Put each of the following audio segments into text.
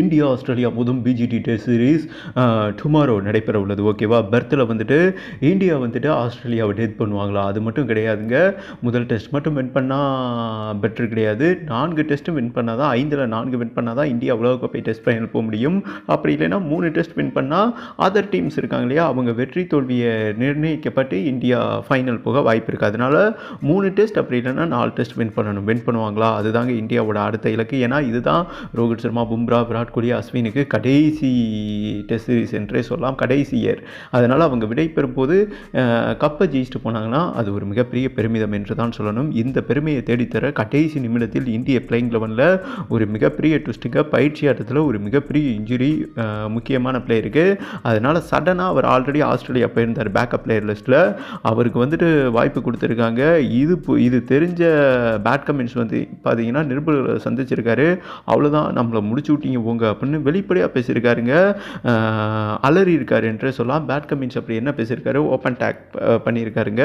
India Australia முதல் BGT test series tomorrow நடைபெற உள்ளது. ஓகேவா பெர்த்தில் வந்துட்டு இந்தியா வந்துட்டு ஆஸ்திரேலியாவை டெத் பண்ணுவாங்களா? அது மட்டும் கிடையாதுங்க. முதல் டெஸ்ட் மட்டும் வின் பண்ணால் பெட்டர் கிடையாது. நான்கு டெஸ்ட்டும் வின் பண்ணால் தான் ஐந்தில் நான்கு வின் பண்ணால் தான் இந்தியா உலகக்கோப்பை டெஸ்ட் ஃபைனல் போக முடியும். அப்படி இல்லைன்னா மூணு டெஸ்ட் வின் பண்ணால் அதர் டீம்ஸ் இருக்காங்க இல்லையா? அவங்க வெற்றி தோல்வியை நிர்ணயிக்கப்பட்டு இந்தியா ஃபைனல் போக வாய்ப்பு இருக்குது அதனால் மூணு டெஸ்ட் அப்படி இல்லைன்னா நாலு டெஸ்ட் வின் பண்ணணும். வின் பண்ணுவாங்களா? அதுதாங்க இந்தியாவோட அடுத்த இலக்கு. ஏன்னா இதுதான் ரோஹித் சர்மா பும்ரா விராட் கோலி அஸ்வினுக்கு கடைசி டெஸ்ட் சீரிஸ் என்றே சொல்லலாம். கடைசி இயர் அதனால் அவங்க விடை பெறும்போது கப்பை ஜெயிச்சுட்டு போனாங்கன்னா அது ஒரு மிகப்பெரிய பெருமிதம் என்று தான் சொல்லணும். இந்த பெருமையை தேடித்தர கடைசி நிமிடத்தில் இந்திய பிளேயிங் லெவனில் ஒரு மிகப்பெரிய ட்விஸ்ட்டுங்க பயிற்சி ஆட்டத்தில் ஒரு மிகப்பெரிய இன்ஜுரி முக்கியமான பிளேயருக்கு அதனால் சடனாக அவர் ஆல்ரெடி ஆஸ்திரேலியா போயிருந்தார் பேக்கப் பிளேயர் லிஸ்ட்டில் அவருக்கு வந்துட்டு வாய்ப்பு கொடுத்துருக்காங்க. இது இது தெரிஞ்ச பேட் கமெண்ட்ஸ் வந்து பார்த்தீங்கன்னா நிருபர்களை சந்திச்சிருக்காரு. அவ்வளோதான் நம்மளை முடிச்சு விட்டீங்க போங்க அப்படின்னு வெளிப்படையாக பேசியிருக்காருங்க. அலறி இருக்காரு என்று சொல்லலாம். பேட் கமின்ஸ் அப்படி என்ன பேசியிருக்காரு? ஓப்பன் டேக் பண்ணியிருக்காருங்க.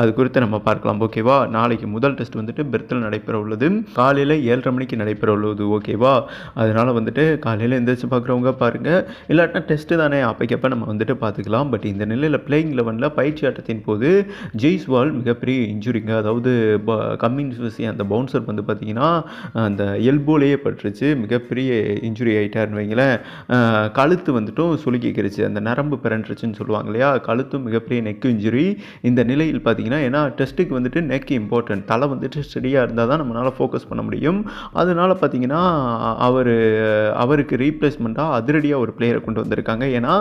அது குறித்து நம்ம பார்க்கலாம். ஓகேவா நாளைக்கு முதல் டெஸ்ட் வந்துட்டு பெர்த்தில் நடைபெற உள்ளது. காலையில் ஏழரை மணிக்கு நடைபெற உள்ளது. ஓகேவா அதனால் வந்துட்டு காலையில் எந்திரிச்சு பார்க்குறவங்க பாருங்கள் இல்லாட்டினா டெஸ்ட்டு தானே? அப்பைக்கப்ப நம்ம வந்துட்டு பார்த்துக்கலாம். பட் இந்த நிலையில் பிளேயிங் லெவனில் பயிற்சி ஆட்டத்தின் போது ஜெய்ஸ்வால் மிகப்பெரிய இன்ஜுரிங்க அதாவது கம்மின்ஸ் அந்த பவுன்சர் வந்து பார்த்தீங்கன்னா அந்த எல்போலேயே பட்டுருச்சு. மிகப்பெரிய இன்ஜுரி ஆகிட்டாருன்னு வைங்களேன். கழுத்து வந்துட்டும் சுலுக்கிக்கிருச்சு அந்த நரம்பு பிறண்டுருச்சுன்னு சொல்லுவாங்க இல்லையா? கழுத்தும் மிகப்பெரிய நெக் இன்ஜுரி இந்த நிலையில் பார்த்தீங்கன்னா ஏன்னா டெஸ்ட்டுக்கு வந்துட்டு நெக் இம்பார்ட்டன்ட் தலை வந்துட்டு ஸ்டடியாக இருந்தால் தான் நம்மளால் ஃபோக்கஸ் பண்ண முடியும். அதனால் பார்த்தீங்கன்னா அவர் அவருக்கு ரீப்ளேஸ்மெண்ட்டாக அதிரடியாக ஒரு பிளேயரை கொண்டு வந்திருக்காங்க. ஏன்னா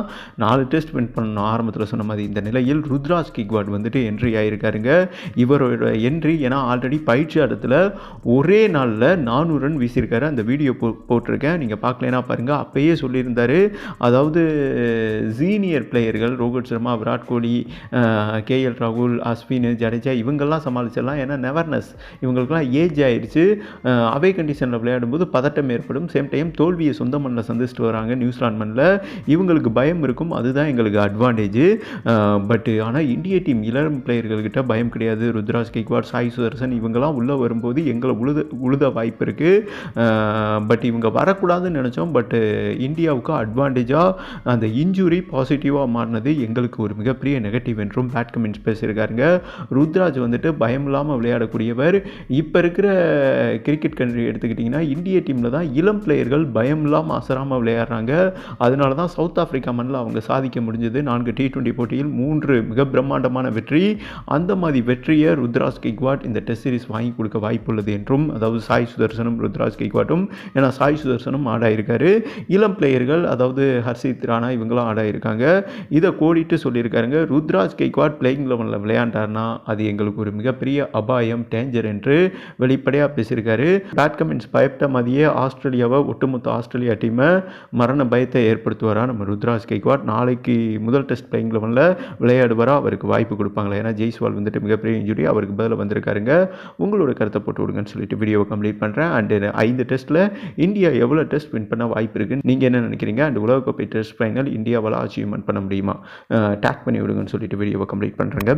நாலு டெஸ்ட் வின் பண்ணணும். ஆரம்பத்தில் சொன்ன மாதிரி இந்த நிலையில் ருத்ராஜ் கிக்வாட் வந்துட்டு என்ட்ரி ஆகியிருக்காருங்க இவரோட என்ட்ரி ஏன்னா ஆல்ரெடி பயிற்சி ஆட்டத்தில் ஒரே நாளில் நானூறு ரன் வீசியிருக்காரு. அந்த வீடியோ போ போட்டிருக்கேன். நீங்கள் பார்க்கலனா பாருங்கள் அப்பயே சொல்லியிருந்தார். அதாவது சீனியர் பிளேயர்கள் ரோஹித் சர்மா விராட் கோலி கேஎல் ராகுல் அஸ்வின் ஜடேஜா இவங்கெல்லாம் சமாளிச்சிடலாம். ஏன்னா நெவர்னஸ் இவங்களுக்குலாம் ஏஜ் ஆயிடுச்சு அவே கண்டிஷனில் விளையாடும்போது பதட்டம் ஏற்படும். சேம் டைம் தோல்வியை சொந்த மண்ணில் சந்திச்சுட்டு வராங்க நியூசிலாந்து மண்ணில் இவங்களுக்கு பயம் இருக்கும். அதுதான் எங்களுக்கு அட்வான்டேஜ் பட் ஆனால் இந்திய டீம் இளம் பிளேயர்கள்கிட்ட பயம் கிடையாது. ருத்ராஜ் கெக்வாட் சாய் சுதர்சன் இவங்கெல்லாம் உள்ளே வரும்போது எங்களை உழுத உழுத வாய்ப்பு இருக்குது பட் இவங்க வரக்கூடாதுன்னு நினச்சோம் பட்டு இந்தியாவுக்கு அட்வான்டேஜாக அந்த இன்ஜுரி பாசிட்டிவாக மாறினது எங்களுக்கு ஒரு மிகப்பெரிய நெகட்டிவ் என்றும் பேட் கமெண்ட்ஸ் பேசியிருக்காருங்க. ருத்ராஜ் வந்துட்டு பயம் இல்லாமல் விளையாடக்கூடியவர். இப்போ இருக்கிற கிரிக்கெட் கண்ட்ரி எடுத்துக்கிட்டிங்கன்னா இந்திய டீமில் தான் இளம் பிளேயர்கள் பயம் இல்லாமல் அசராமல் விளையாடுறாங்க. அதனால தான் சவுத் ஆஃப்ரிக்கா மண்ணில் அவங்க சாதிக்க முடிஞ்சது. நான்கு டி ட்வெண்ட்டி போட்டியில் மூன்று மிக பிரம்மாண்டமான வெற்றி. அந்த மாதிரி வெற்றியை ருத்ராஜ் கெக்வாட் இந்த டெஸ்ட் சீரிஸ் வாங்கி கொடுக்க வாய்ப்புள்ளது என்றும் அதாவது சாய் சுதர்சனும் ருத்ராஜ் கெக்வாட்டும் ஏன்னா சாய் சுதர்சனும் ஆடாயிருக்காரு. இளம் பிளேயர்கள் அதாவது ஹர்ஷித் ராணா இவங்களும் ஆடாயிருக்காங்க. இதை கோடிட்டு சொல்லியிருக்காருங்க ருத்ராஜ் கெய்க்வாட் பிளேயிங் லெவனில் விளையாண்டார்னா அது எங்களுக்கு ஒரு மிகப்பெரிய அபாயம் டேஞ்சர் என்று வெளிப்படையாக பேசியிருக்காரு. பேட் கமெண்ட்ஸ் பயப்பட்ட மாதிரியே ஆஸ்திரேலியாவை ஒட்டுமொத்த ஆஸ்திரேலியா டீமை மரண பயத்தை ஏற்படுத்துவாரா? நம்ம ருத்ராஜ் கெய்க்வாட் நாளைக்கு முதல் டெஸ்ட் பிளேயிங் லெவனில் விளையாடுவாரா? அவருக்கு வாய்ப்பு கொடுப்பாங்களா? ஏன்னா ஜெய்ஸ்வால் வந்துட்டு மிகப்பெரிய இன்ஜுரி அவருக்கு பதிலாக வந்திருக்காருங்க. உங்களோட கருத்தை போட்டு விடுங்கன்னு சொல்லிட்டு வீடியோவை கம்ப்ளீட் பண்ணுறேன் அண்ட் ஐந்து டெஸ்ட்டில் இந்தியா எவ்வளோ டெஸ்ட் வின் பண்ண வாய்ப்பு இருக்குன்னு நீங்கள் என்ன நினைக்கிறீங்க? அண்ட் உலகக்கோப்பை டெஸ்ட் ஃபைனல் இந்தியாவால் அச்சீவ்மெண்ட் பண்ண முடியுமா? டேக் பண்ணி விடுங்கன்னு சொல்லிட்டு வீடியோவை கம்ப்ளீட் பண்ணுறேங்க